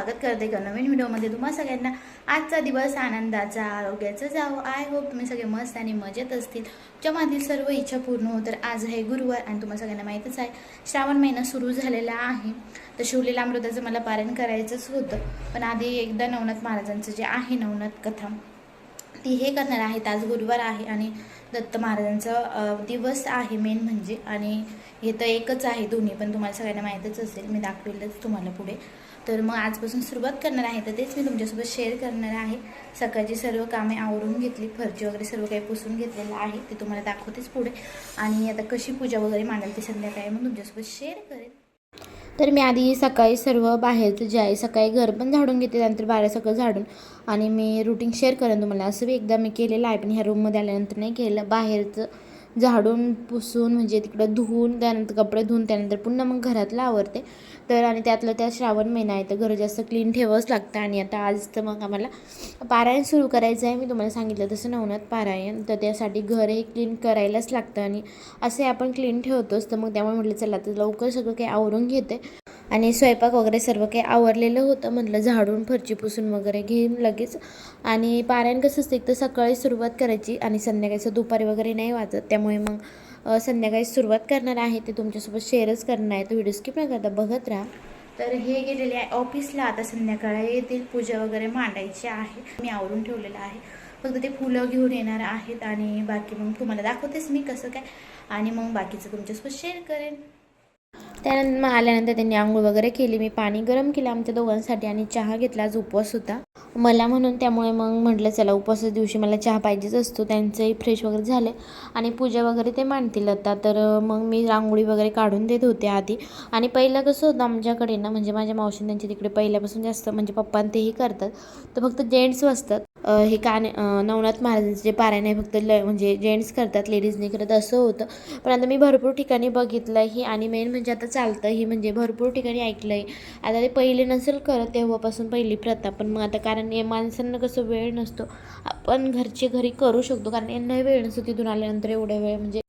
स्वागत करते एका नवीन व्हिडिओमध्ये. तुम्हा सगळ्यांना आजचा दिवस आनंदाचा आरोग्याचा जावं. आय होप तुम्ही सगळे मस्त आणि मजेत असतील. ज्यामधील सर्व इच्छा पूर्ण हो तर आज आहे गुरुवार आणि तुम्हाला सगळ्यांना माहीतच आहे श्रावण महिना सुरू झालेला आहे. तर शिवलेला अमृताचं मला पारायण करायचंच होतं. पण आधी एकदा नवनाथ महाराजांचं जे आहे नवनाथ कथा ती हे करणार आहेत. आज गुरुवार आहे आणि दत्त महाराजांचा दिवस आहे मेन म्हणजे. आणि हे तर एकच आहे दोन्ही पण तुम्हाला सगळ्यांना माहीतच असेल. मी दाखवेलच तुम्हाला पुढे. तर मग आजपासून सुरुवात करणार आहे तर तेच मी तुमच्यासोबत शेअर करणार आहे. सकाळची सर्व कामे आवरून घेतली फरची वगैरे सर्व काही पुसून घेतलेलं आहे ते तुम्हाला दाखवतेच पुढे. आणि आता कशी पूजा वगैरे मांडेल ते संध्याकाळी मग तुमच्यासोबत शेअर करेल तर मी आधी सकाळी सर्व बाहेरचं जे आहे सकाळी घर पण झाडून घेते त्यानंतर बाहेर सगळं झाडून. आणि मी रुटीन शेअर करेन तुम्हाला. असं बी एकदा मी केलेलं आहे पण ह्या रूममध्ये आल्यानंतर नाही केलं. बाहेरचं झाडून पुसून म्हणजे तिकडं धुवून त्यानंतर कपडे धुवून त्यानंतर पुन्हा मग घरातलं आवरते. तर आणि त्यातलं त्या श्रावण महिना आहे तर घर जास्त क्लीन ठेवावंच लागतं. आणि आता आज तर मग आम्हाला पारायण सुरू करायचं आहे मी तुम्हाला सांगितलं तसं नवनाथ पारायण. तर त्यासाठी घर हे क्लीन करायलाच लागतं. आणि असे आपण क्लीन ठेवतोच तर मग त्यामुळे म्हटलं चला तर लवकर सगळं काही आवरून घेते. आणि स्वयंपाक वगैरे सर्व काही आवरलेलं होतं म्हटलं झाडून फरची पुसून वगैरे घेईन लगेच. आणि पारायण कसं असतं एक तर सकाळी सुरुवात करायची आणि संध्याकाळचं दुपारी वगैरे नाही वाजत. त्यामुळे मग संध्याकाळी सुरुवात करणार आहे ते तुमच्यासोबत शेअरच करणार आहे. तो व्हिडिओ स्किप न करता बघत राहा. तर हे गेलेले आहे ऑफिसला. आता संध्याकाळी येतील पूजा वगैरे मांडायची आहे. मी आवरून ठेवलेलं आहे. फक्त ते फुलं घेऊन येणार आहेत आणि बाकी मग तुम्हाला दाखवतेच मी कसं काय. आणि मग बाकीचं तुमच्यासोबत शेअर करेन. त्यानंतर मग आल्यानंतर त्यांनी आंघोळ वगैरे केली. मी पाणी गरम केलं आमच्या दोघांसाठी आणि चहा घेतला. आज उपवास होता. मला म्हणून त्यामुळे मग म्हटलं चला उपवासाच्या दिवशी मला चहा पाहिजेच असतो. त्यांचंही फ्रेश वगैरे झाले. आणि पूजा वगैरे ते मांडतील आता. तर मग मी रांगोळी वगैरे काढून देत होते आधी. आणि पहिलं कसं होतं आमच्याकडे ना म्हणजे माझ्या मावशी त्यांच्या तिकडे पहिल्यापासून जास्त म्हणजे पप्पां तेही करतात. तर फक्त जेंट्स बसतात. हे काने नवनाथ महाराजांचे जे पारायण आहे फक्त ल म्हणजे जेंट्स करतात लेडीजने करत असं होतं. पण आता मी भरपूर ठिकाणी बघितलं ही आणि मेन म्हणजे आता चालतं ही म्हणजे भरपूर ठिकाणी ऐकलं आहे आता ते पहिले नसेल करत तेव्हापासून पहिली प्रथा पण मग आता कारण या माणसांना कसं वेळ नसतो आपण घरचे घरी करू शकतो कारण यांनाही वेळ नसतो तिथून आल्यानंतर एवढ्या वेळ म्हणजे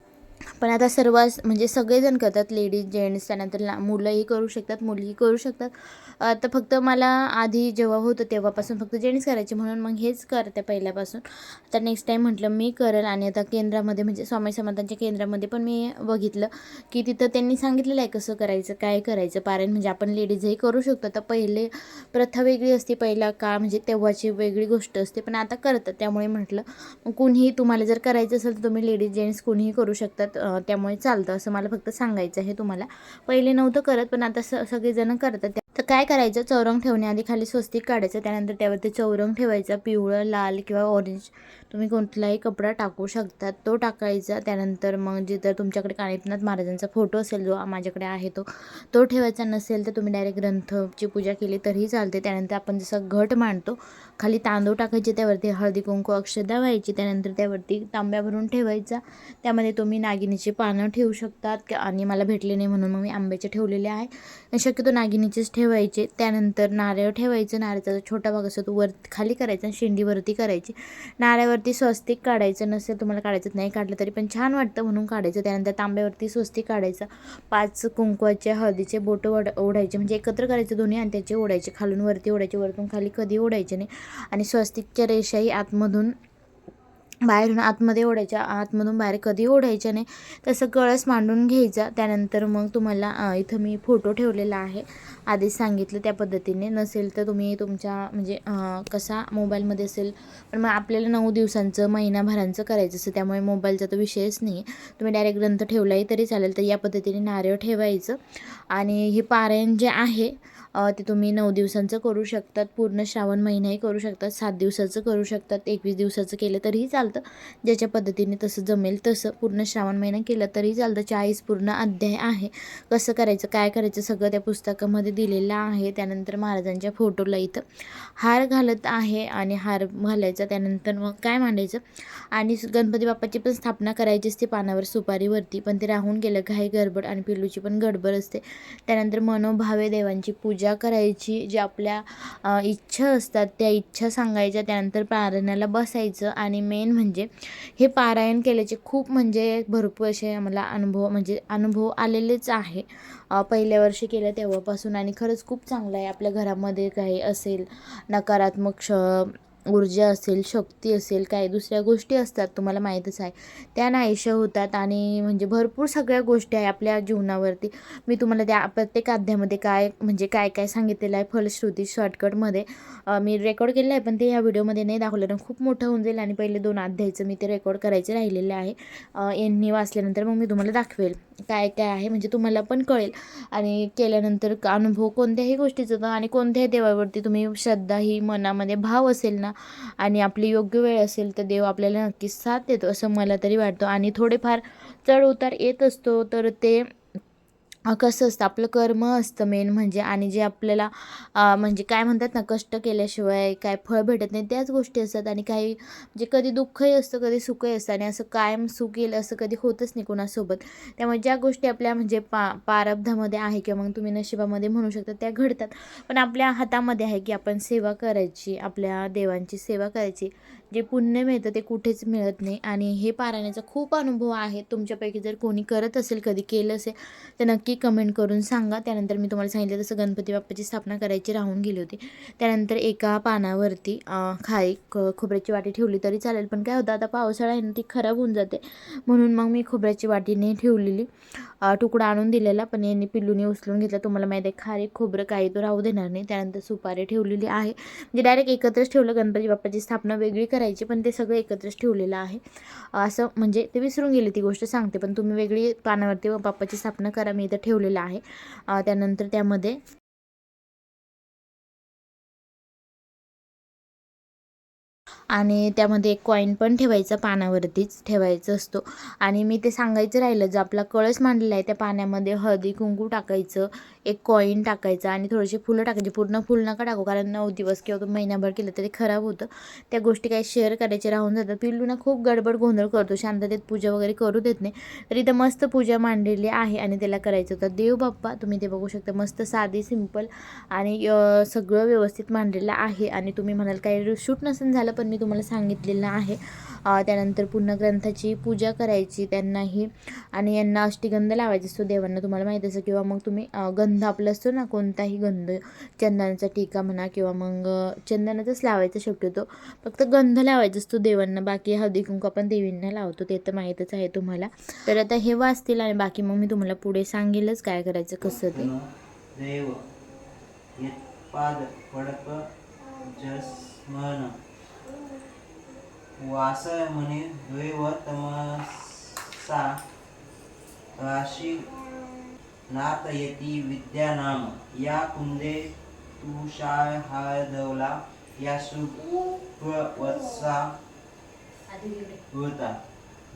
पण आता सर्व म्हणजे सगळेजण करतात लेडीज जेंट्स त्यानंतर ला मुलंही करू शकतात मुलीही करू शकतात. तर फक्त मला आधी जेव्हा होतं तेव्हापासून फक्त जेंट्स करायचे म्हणून मग हेच करते पहिल्यापासून. आता नेक्स्ट टाईम म्हटलं मी करेल आणि आता केंद्रामध्ये म्हणजे स्वामी समर्थांच्या केंद्रामध्ये पण मी बघितलं की तिथं त्यांनी सांगितलेलं आहे कसं करायचं काय करायचं. पारायण म्हणजे आपण लेडीजही करू शकतो. तर पहिले प्रथा वेगळी असते पहिला काळ म्हणजे तेव्हाची वेगळी गोष्ट असते पण आता करतात. त्यामुळे म्हटलं कुणीही तुम्हाला जर करायचं असेल तर तुम्ही लेडीज जेंट्स कुणीही करू शकतात. त्यामुळे चालतं असं मला फक्त सांगायचं आहे तुम्हाला. पहिले नव्हतं करत पण आता स सगळेजण करतात. तर काय करायचं? चौरंग ठेवण्याआधी खाली स्वस्तिक काढायचं. त्यानंतर त्यावरती चौरंग ठेवायचा. पिवळं लाल किंवा ऑरेंज तुम्ही कोणताही कपडा टाकू शकतात तो टाकायचा. त्यानंतर मग जिथं तुमच्याकडे काळीपनाथ महाराजांचा फोटो असेल जो माझ्याकडे आहे तो तो ठेवायचा नसेल तर तुम्ही डायरेक्ट ग्रंथची पूजा केली तरीही चालते. त्यानंतर आपण जसं घट मांडतो खाली तांदूळ टाकायचे त्यावरती हळदी कुंकू अक्षदा व्हायची. त्यानंतर त्यावरती तांब्या भरून ठेवायचा. त्यामध्ये तुम्ही नागिनीची पानं ठेवू शकतात. आणि मला भेटले नाही म्हणून मग मी आंब्याचे ठेवलेले आहे. शक्यतो नागिनीचेच ठेवायचे त्यानंतर नारळ ठेवायचं नारळाचा छोटा भाग असतो तो वर खाली करायचा आणि शेंडीवरती करायची. नारळावरती स्वस्तिक काढायचं नसेल तुम्हाला काढायचं नाही काढलं तरी पण छान वाटतं म्हणून काढायचं. त्यानंतर तांब्यावरती स्वस्तिक काढायचं. पाच कुंकवाचे हळदीचे बोटं ओढ ओढायचे. म्हणजे एकत्र करायचे दोन्ही आणि त्याचे ओढायचे. खालून वरती ओढायचे वरतून खाली कधी ओढायचे नाही. आणि स्वस्तिकच्या रेषाही आतमधून बाहेरून आतमध्ये ओढायच्या आतमधून बाहेर कधी ओढायच्या नाही. तसं कळस मांडून घ्यायचा. त्यानंतर मग तुम्हाला इथं मी फोटो ठेवलेला आहे. आधीच सांगितलं त्या पद्धतीने. नसेल तर तुम्ही तुमच्या म्हणजे कसा मोबाईलमध्ये असेल पण मग आपल्याला नऊ दिवसांचं महिनाभरांचं करायचं असतं. त्यामुळे मोबाईलचा तर विषयच नाही. आहे तुम्ही डायरेक्ट ग्रंथ ठेवलाही तरी चालेल. तर या पद्धतीने नारळ ठेवायचं. आणि हे पारायण जे आहे ते तुम्ही नऊ दिवसांचं करू शकतात पूर्ण श्रावण महिनाही करू शकतात सात दिवसाचं करू शकतात एकवीस दिवसाचं केलं तरीही चालतं. ज्याच्या पद्धतीने तसं जमेल तसं. पूर्ण श्रावण महिना केलं तरी चालतं. चाळीस पूर्ण अध्याय आहे. कसं करायचं काय करायचं सगळं त्या पुस्तकामध्ये दिलेलं आहे. त्यानंतर महाराजांच्या फोटोला इथं हार घालत आहे आणि हार घालायचा त्यानंतर मग काय मांडायचं? आणि गणपती बाप्पाची पण स्थापना करायची असते पानावर सुपारीवरती. पण ते राहून गेलं. घाई गडबड आणि पिल्लूची पण गडबड असते. त्यानंतर मनोभावे देवांची पूजा पूजा करायची जे आपल्या इच्छा असतात त्या इच्छा सांगायच्या त्यानंतर पारायणाला बसायचं. आणि मेन म्हणजे हे पारायण केल्याचे खूप म्हणजे भरपूर असे मला अनुभव म्हणजे अनुभव आलेलेच आहे. पहिल्या वर्षी केलं तेव्हापासून आणि खरंच खूप चांगलं आहे. आपल्या घरामध्ये काही असेल नकारात्मक क्ष ऊर्जा असेल शक्ती असेल काही दुसऱ्या गोष्टी असतात तुम्हाला माहीतच आहे. त्या नाहीशा होतात आणि म्हणजे भरपूर सगळ्या गोष्टी आहे आपल्या जीवनावरती. मी तुम्हाला त्या प्रत्येक अध्यामध्ये काय म्हणजे काय काय सांगितलेलं आहे फलश्रुती शॉर्टकटमध्ये मी रेकॉर्ड केलेलं आहे पण ते ह्या व्हिडिओमध्ये नाही दाखवलं. ना खूप मोठं होऊन जाईल आणि पहिले दोन अध्यायचं मी ते रेकॉर्ड करायचे राहिलेले आहे. यांनी वाचल्यानंतर मग मी तुम्हाला दाखवेल काय काय आहे म्हणजे तुम्हाला पण कळेल. आणि केल्यानंतर अनुभव कोणत्याही गोष्टीचा आणि कोणत्याही देवावरती तुम्ही श्रद्धा ही मनामध्ये भाव असेल ना आणि आपली योग्य वेळ असेल तर देव आपल्याला नक्कीच साथ देतो असं मला तरी वाटतं. आणि थोडेफार चढ उतार येत असतो तर ते कसं असतं आपलं कर्म असतं मेन म्हणजे आणि जे आपल्याला म्हणजे काय म्हणतात ना कष्ट केल्याशिवाय काय फळ भेटत नाही त्याच गोष्टी असतात. आणि काही म्हणजे कधी दुःखही असतं कधी सुखही असतं. आणि असं कायम सुख येईल असं कधी होतच नाही कोणासोबत. त्यामुळे ज्या गोष्टी आपल्या म्हणजे पा प्रारब्धामध्ये आहे किंवा मग तुम्ही नशिबामध्ये म्हणू शकता त्या घडतात. पण आपल्या हातामध्ये आहे की आपण सेवा करायची आपल्या देवांची सेवा करायची. जे पुण्य मिळतं ते कुठेच मिळत नाही. आणि हे पारायणाचा खूप अनुभव आहे. तुमच्यापैकी जर कोणी करत असेल कधी केलं असेल तर नक्की कमेंट करून सांगा. त्यानंतर मी तुम्हाला सांगितलं तसं गणपती बाप्पाची स्थापना करायची राहून गेली होती. त्यानंतर एका पानावरती अं, क खोबऱ्याची वाटी ठेवली तरी चालेल. पण काय होतं आता पावसाळा आहे ना ती खराब होऊन जाते. म्हणून मग मी खोबऱ्याची वाटी नाही ठेवलेली. तुकडा आणून दिलेला पण यांनी पिल्लूने उचलून घेतला. तुम्हाला माहिती आहे खारे खोबरं काही तो राहू देणार नाही. त्यानंतर सुपारी ठेवलेली आहे. म्हणजे डायरेक्ट एकत्रच ठेवलं. गणपती बाप्पाची स्थापना वेगळी करायची पण ते सगळं एकत्रच ठेवलेलं आहे. असं म्हणजे ते विसरून गेले ती गोष्ट सांगते. पण तुम्ही वेगळी पानावरती बाप्पाची स्थापना करा. मी इथं ठेवलेलं आहे. त्यानंतर त्यामध्ये आणि त्यामध्ये एक कॉईन पण ठेवायचा पानावरतीच ठेवायचं असतो. आणि मी ते सांगायचं राहिलं जो आपला कळस मांडलेला आहे त्या पाण्यामध्ये हळदी कुंकू टाकायचं एक कॉईन टाकायचं आणि थोडीशी फुलं टाकायची. पूर्ण फुल नका टाकू कारण नऊ दिवस किंवा तुम्ही महिनाभर केलं तरी खराब होतं. त्या गोष्टी काही शेअर करायचे राहून जातात. पिल्लूना खूप गडबड गोंधळ करतो. शांततेत पूजा वगैरे करू देत नाही. तर इथं मस्त पूजा मांडलेली आहे आणि त्याला करायचं होतं. देव बाप्पा तुम्ही ते बघू शकता. मस्त साधी सिंपल आणि सगळं व्यवस्थित मांडलेलं आहे. आणि तुम्ही म्हणाल काही शूट नसेल झालं पण मी तुम्हाला सांगितलेलं आहे. त्यानंतर पूर्ण ग्रंथाची पूजा करायची त्यांनाही आणि यांना अष्टीगंध लावायचा. असतो देवांना तुम्हाला माहीत असं किंवा मग तुम्ही गंध आपला असतो ना कोणताही गंध चंदनाचा टीका म्हणा किंवा मग चंदनाचाच लावायचा शक्यतो फक्त गंध लावायचा असतो देवांना बाकी हळदी कुंकू आपण देवींना लावतो ते तर माहीतच आहे तुम्हाला. तर आता हे वाचतील आणि बाकी मग मी तुम्हाला पुढे सांगेलच काय करायचं कसं ते. देव यत्पाद पडप जस्मन वास म्हणे द्वैव तमसा राशी नातयती विद्यानाम. या कुंदे तुषार हार्दवला या सुवत्सा होता.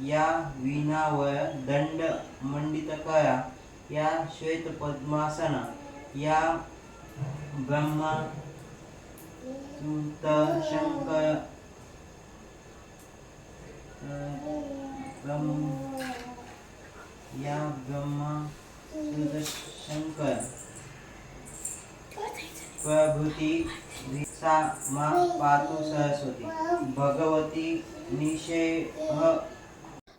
या विनावर दंड मंडित करा. या श्वेत पद्मासना या ब्रह्मा शंकर या ब्रह्मा तुत शंकर विसा मा पातु सरस्वती. भगवती निषेह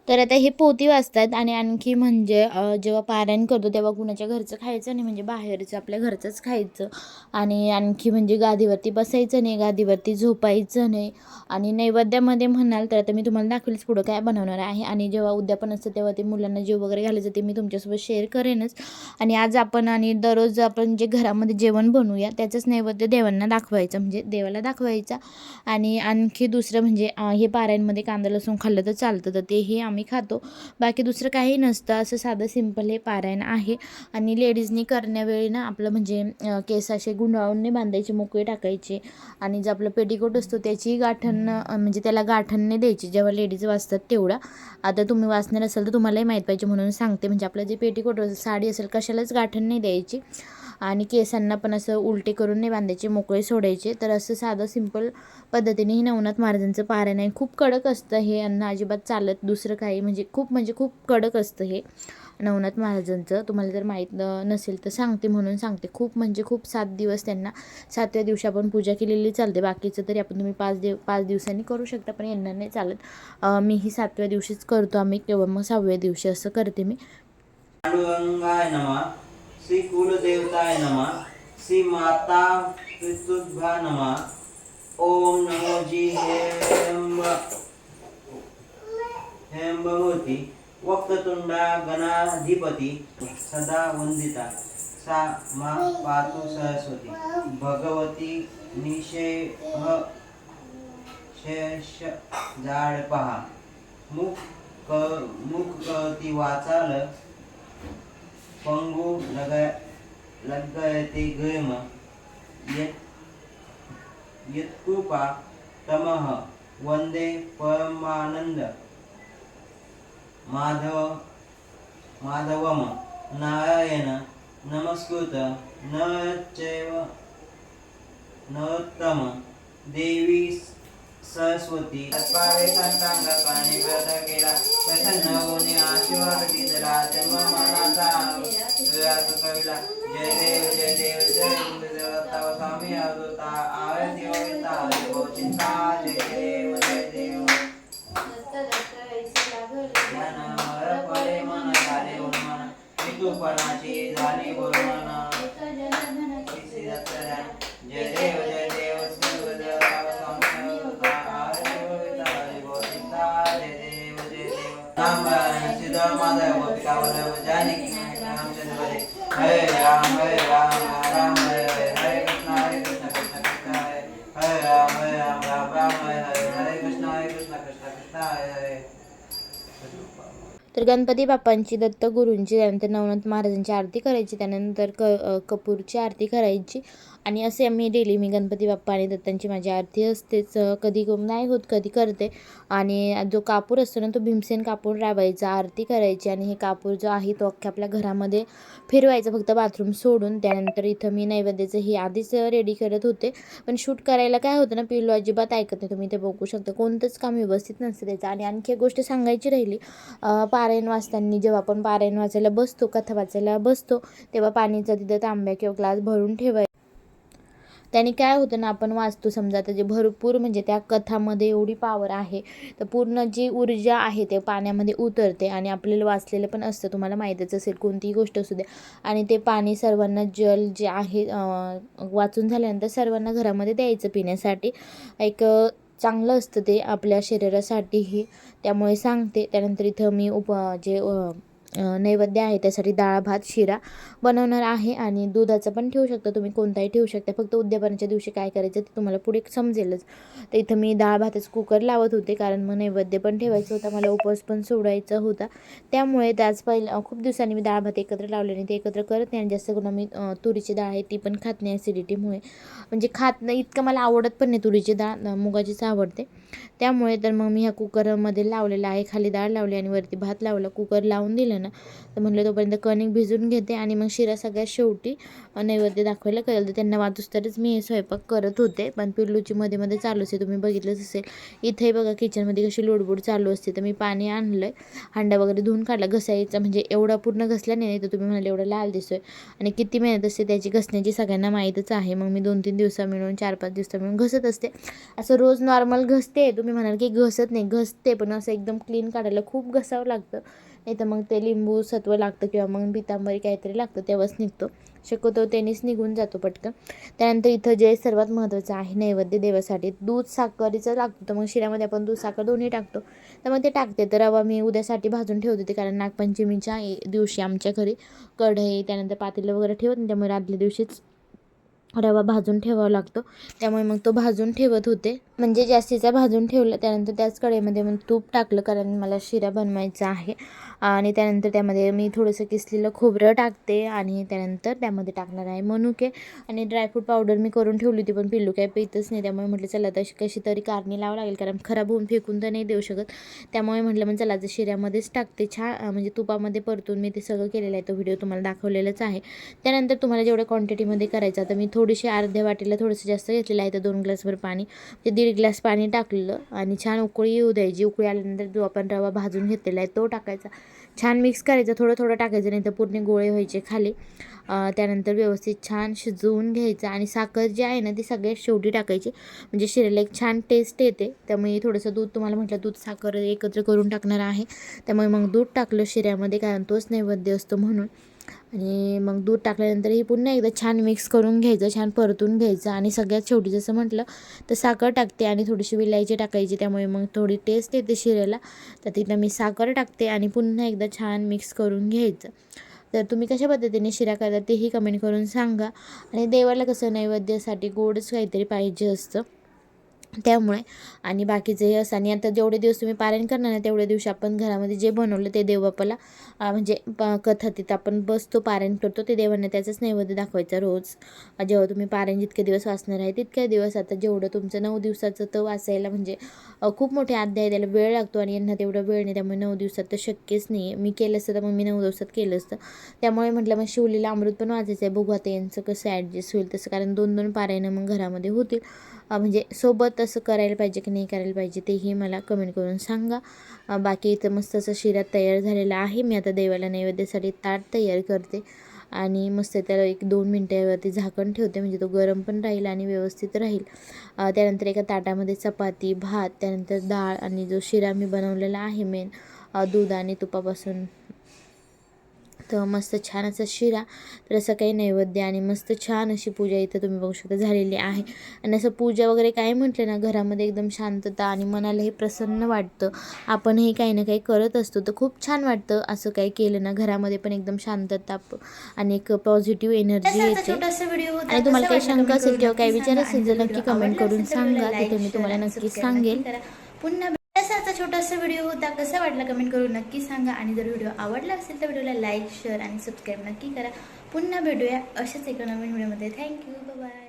तर आता हे पोती वाचतात आणि आणखी म्हणजे जेव्हा पारायण करतो तेव्हा कुणाच्या घरचं खायचं नाही म्हणजे बाहेरचं आपल्या घरचंच खायचं. आणि आणखी म्हणजे गादीवरती बसायचं नाही गादीवरती झोपायचं नाही. आणि नैवेद्यामध्ये म्हणाल तर आता मी तुम्हाला दाखवेलच पुढं काय बनवणार आहे. आणि जेव्हा उद्यापन असतं तेव्हा ते मुलांना जेव वगैरे घालायचं ते मी तुमच्यासोबत शेअर करेनच. आणि आज आपण आणि दररोज आपण जे घरामध्ये जेवण बनवूया त्याचंच नैवेद्य देवांना दाखवायचं म्हणजे देवाला दाखवायचा. आणि आणखी दुसरं म्हणजे हे पारायणमध्ये कांदा लसूण खाल्लं तर चालतं. तर तेही आम आम्ही खातो. बाकी दुसरं काही नसतं. असं साधं सिंपल हे पारायण आहे. आणि लेडीजनी करण्यावेळी ना आपलं म्हणजे केस असे गुंडाळून नाही बांधायचे मोकळे टाकायचे. आणि जे आपलं पेटीकोट असतो त्याची गाठण म्हणजे त्याला गाठणने द्यायची. जेव्हा लेडीज वाचतात तेवढा. आता तुम्ही वाचणार असाल तर तुम्हालाही माहीत पाहिजे म्हणून सांगते. म्हणजे आपलं जे पेटीकोट साडी असेल कशालाच गाठण नाही द्यायची. आणि केसांना पण असं उलटे करून नाही बांधायचे मोकळे सोडायचे. तर असं साधं सिंपल पद्धतीने ही नवनाथ महाराजांचं पारायण आहे. खूप कडक असतं हे यांना अजिबात चालत दुसरं काही म्हणजे खूप म्हणजे खूप कडक असतं हे नवनाथ महाराजांचं. तुम्हाला जर माहीत नसेल तर सांगते म्हणून सांगते. खूप म्हणजे खूप सात दिवस त्यांना सातव्या दिवशी आपण पूजा केलेली चालते. बाकीचं तरी आपण तुम्ही पाच दिव पाच दिवसांनी करू शकता पण यांना नाही चालत. मी मीही सातव्या दिवशीच करतो आम्ही किंवा मग सहाव्या दिवशी असं करते मी. श्री कुलदेवताय नमः श्री माता पितृभ्या नमः। ओम नमो जी हेम हेमभूती वक्रतुंडा गणाधिपती सदा वंदिता। सा मा पातु सरस्वती। भगवती निषेह शेष जाड पहा। मुख क मुख कळती वाचाल पंगू लग लगयते गैम यत्कृपा तमः वंदे परमानंद। माधव माधवम नारायण नमस्कृत न चैव देवी सरस्वती। तत्पावे संतांग पाणी व्रत केला। प्रसन्न होणे आशीर्वाद दिला जन्म मनाचा विराट कविला जय देव जय देव जय गुरुदेव तव स्वामी अवता आरती होता चिंता जय देव जय देव ध्यान मर पडे मन झाले उन्मन पितृपणाची झाली बोलमन श्री दत्त ध्यान. जय देव जय देव श्री गुरुदेव तव स्वामी अवता आरती होता चिंता जय देव जय देव राम सिद्ध माधव गोपिका वल्लभ जानकी रामचंद्र हरे हरे राम हरे राम राम हरे हरे हरे कृष्ण हरे कृष्ण कृष्ण कृष्ण हरे हरे राम हरे राम राम राम हरे हरे हरे कृष्ण हरे कृष्ण कृष्ण कृष्ण हरे हरे तर गणपती बाप्पांची दत्तगुरूंची त्यानंतर नवनाथ महाराजांची आरती करायची त्यानंतर क कपूरची आरती करायची. आणि असे आम्ही डेली मी गणपती बाप्पा आणि दत्तांची माझी आरती असतेच. कधी नाही होत कधी करते. आणि जो कापूर असतो ना तो भीमसेन कापूर राबायचा आरती करायची आणि हे कापूर जो आहे तो अख्ख्या आपल्या घरामध्ये फिरवायचा फक्त बाथरूम सोडून. त्यानंतर इथं मी नैवेद्याचं हे आधीच रेडी करत होते. पण शूट करायला काय होतं ना पिल्लू अजिबात ऐकत नाही तुम्ही ते बघू शकता. कोणतंच काम व्यवस्थित नसतं त्याचं. आणि आणखी एक गोष्ट सांगायची राहिली पारायण वाचताना जेव्हा आपण पारायण वाचायला बसतो कथा वाचायला बसतो तेव्हा पाणीचा तिथं तांब्या किंवा ग्लास भरून ठेवायचा. त्याने काय होतं ना आपण वाचतो समजा तर जे भरपूर म्हणजे त्या कथामध्ये एवढी पावर आहे. तर पूर्ण जी ऊर्जा आहे ते पाण्यामध्ये उतरते आणि आपल्याला वाचलेलं पण असतं. तुम्हाला माहीतच असेल कोणतीही गोष्ट असू द्या आणि ते पाणी सर्वांना जल जे आहे वाचून झाल्यानंतर सर्वांना घरामध्ये द्यायचं पिण्यासाठी. एक चांगलं असतं ते आपल्या शरीरासाठीही. त्यामुळे सांगते. त्यानंतर इथं मी उप जे नैवेद्य आहे त्यासाठी डाळ भात शिरा बनवणार आहे आणि दुधाचं पण ठेवू शकता तुम्ही कोणताही ठेवू शकता. फक्त उद्यापनाच्या दिवशी काय करायचं ते तुम्हाला पुढे समजेलच. तर इथं मी डाळ भाताचं कुकर लावत होते कारण मग नैवेद्य पण ठेवायचं होता मला उपवास पण सोडायचा होता. त्यामुळे त्याच पहिलं खूप दिवसांनी मी डाळ भात एकत्र लावले आणि ते एकत्र करत नाही आणि जास्त करून मी तुरीची डाळ आहे ती पण खात नाही ॲसिडिटीमुळे म्हणजे खात नाही इतकं मला आवडत पण नाही तुरीची डाळ मुगाचीच आवडते. त्यामुळे तर मग मी ह्या कुकरमध्ये लावलेलं आहे खाली डाळ लावली आणि वरती भात लावला कुकर लावून दिलं ना तर म्हणलं तोपर्यंत कणिक भिजून घेते आणि मग शिरा सगळ्यात शेवटी नैवेद्य दाखवायला कळलं. तर त्यांना वाचूस तरच मी हे स्वयंपाक करत होते. पण पिल्लूची मध्ये मध्ये चालूच आहे तुम्ही बघितलंच असेल. इथे बघा किचनमध्ये कशी लोडबोड चालू असते. तर मी पाणी आणलं आहे हांडा वगैरे धुवून काढला. घसायचा म्हणजे एवढा पूर्ण घसला नाही. तर तुम्ही म्हणाले एवढा लाल दिसतोय. आणि किती मेहनत असते त्याची घसण्याची सगळ्यांना माहीतच आहे. मग मी दोन तीन दिवसा मिळून चार पाच दिवसा मिळून घसत असते. असं रोज नॉर्मल घसते. तुम्ही म्हणाल की घसत नाही. घसते पण असं एकदम क्लीन काढायला खूप घसावं लागतं. नाही तर मग ते लिंबू सत्व लागतं किंवा मग पितांबरी काहीतरी लागतं. तेव्हाच निघतो. शक्यतो त्यानेच निघून जातो पटकन. त्यानंतर इथं जे सर्वात महत्त्वाचं आहे नैवेद्य देवासाठी दूध साखरेचं लागतो. तर मग शिऱ्यामध्ये आपण दूध साखर दोन्ही टाकतो. तर मग ते टाकते. तर रवा मी उद्यासाठी भाजून ठेवत होते कारण नागपंचमीच्या दिवशी आमच्या घरी कढई त्यानंतर पातेलं वगैरे ठेवत नाही त्यामुळे आदल्या दिवशीच रवा भाजून ठेवावा लागतो. त्यामुळे मग तो भाजून ठेवत होते. म्हणजे जास्तीचा भाजून ठेवला त्यानंतर त्याच कढईमध्ये मग तूप टाकलं कारण मला शिरा बनवायचा आहे. आणि त्यानंतर त्यामध्ये मी थोडंसं किसलेलं खोबरं टाकते आणि त्यानंतर त्यामध्ये टाकणार आहे मनुके. आणि ड्रायफ्रूट पावडर मी करून ठेवली होती पण पिल्लू काय पितच नाही. त्यामुळे म्हटलं चला तशी कशी तरी कारणी लावावं लागेल कारण खराब होऊन फेकून तर नाही देऊ शकत. त्यामुळे म्हटलं मग चला तर शिऱ्यामध्येच टाकते छान. म्हणजे तुपामध्ये परतून मी ते सगळं केलेलं आहे. तो व्हिडिओ तुम्हाला दाखवलेलाच आहे. त्यानंतर तुम्हाला जेवढ्या क्वांटिटीमध्ये करायचं आता मी थोडीशी अर्ध्या वाटीला थोडंसं जास्त घेतलेलं आहे. तर दोन ग्लासभर पाणी. ते दीड ग्लास पाणी टाकलेलं आणि छान उकळी येऊ द्यायची. उकळी आल्यानंतर जो आपण रवा भाजून घेतलेला आहे तो टाकायचा. छान मिक्स करायचं. थोडं थोडं टाकायचं नाही तर पूर्ण गोळे व्हायचे खाली. त्यानंतर व्यवस्थित छान शिजवून घ्यायचं आणि साखर जी आहे ना ती सगळ्यात शेवटी टाकायची. म्हणजे शिऱ्याला एक छान टेस्ट येते. त्यामुळे थोडंसं दूध तुम्हाला म्हटलं दूध साखर एकत्र करून टाकणार आहे. त्यामुळे मग दूध टाकलं शिऱ्यामध्ये कारण तोच नैवेद्य असतो म्हणून. आणि मग दूध टाकल्यानंतर ही पुन्हा एकदा छान मिक्स करून घ्यायचं छान परतून घ्यायचं आणि सगळ्यात शेवटी जसं म्हटलं तर साखर टाकते आणि थोडीशी विलायची टाकायची त्यामुळे मग थोडी टेस्ट येते शिऱ्याला तर तिथं मी साखर टाकते आणि पुन्हा एकदा छान मिक्स करून घ्यायचं. तर तुम्ही कशा पद्धतीने शिरा करता तेही कमेंट करून सांगा. आणि देवाला कसं नैवेद्यासाठी गोडच काहीतरी पाहिजे असतं. त्यामुळे. आणि बाकीचं हे असं आणि आता जेवढे दिवस तुम्ही पारायण करणार ना तेवढे दिवशी आपण घरामध्ये जे बनवलं ते देवबापाला म्हणजे प- कथा तिथं आपण बसतो पारायण करतो ते देवांना त्याचंच नैवेद्य दाखवायचं रोज. जेव्हा तुम्ही पारायण जितके दिवस वाचणार आहे तितक्या दिवस आता जेवढं तुमचं नऊ दिवसाचं तर वाचायला म्हणजे खूप मोठे अध्याय त्याला वेळ लागतो आणि यांना तेवढा वेळ नाही त्यामुळे नऊ दिवसात तर शक्यच नाही आहे मी केलं असतं तर मग मी नऊ दिवसात केलं असतं. त्यामुळे म्हटलं मग शिवलीला अमृत पण वाचायचं आहे बघू आता यांचं कसं ॲडजस्ट होईल तसं कारण दोन दोन पारायणं मग घरामध्ये होतील. म्हणजे सोबत असं करायला पाहिजे की नाही करायला पाहिजे तेही मला कमेंट करून सांगा. बाकी इथं मस्त असं शिरा तयार झालेला आहे. मी आता देवाला नैवेद्यासाठी ताट तयार करते. आणि मस्त त्याला एक दोन मिनटावरती झाकण ठेवते. म्हणजे तो गरम पण राहील आणि व्यवस्थित राहील. त्यानंतर एका ताटामध्ये चपाती भात त्यानंतर डाळ आणि जो शिरा मी बनवलेला आहे मेन दूध आणि तुपापासून तर मस्त छान असा शिरा तर असं काही नैवेद्य आणि मस्त छान अशी पूजा इथं तुम्ही बघू शकता झालेली आहे आणि असं पूजा वगैरे काय म्हटलं ना घरामध्ये एकदम शांतता आणि मनालाही प्रसन्न वाटतं आपणही काही ना काही करत असतो तर खूप छान वाटतं असं काही केलं ना घरामध्ये पण एकदम शांतता आणि एक पॉझिटिव्ह एनर्जी येते आणि तुम्हाला काही शंका असेल किंवा काही विचार. असेल तर नक्की आवडला करून सांगा. तिथे मी तुम्हाला नक्की सांगेल. पुन्हा असाचा छोटासा व्हिडिओ होता. कसा वाटला कमेंट करून नक्की सांगा. आणि जर व्हिडिओ आवडला असेल तर व्हिडिओला लाईक शेअर आणि सबस्क्राईब नक्की करा. पुन्हा भेटूया अशाच एका नवीन व्हिडिओमध्ये थँक्यू बाय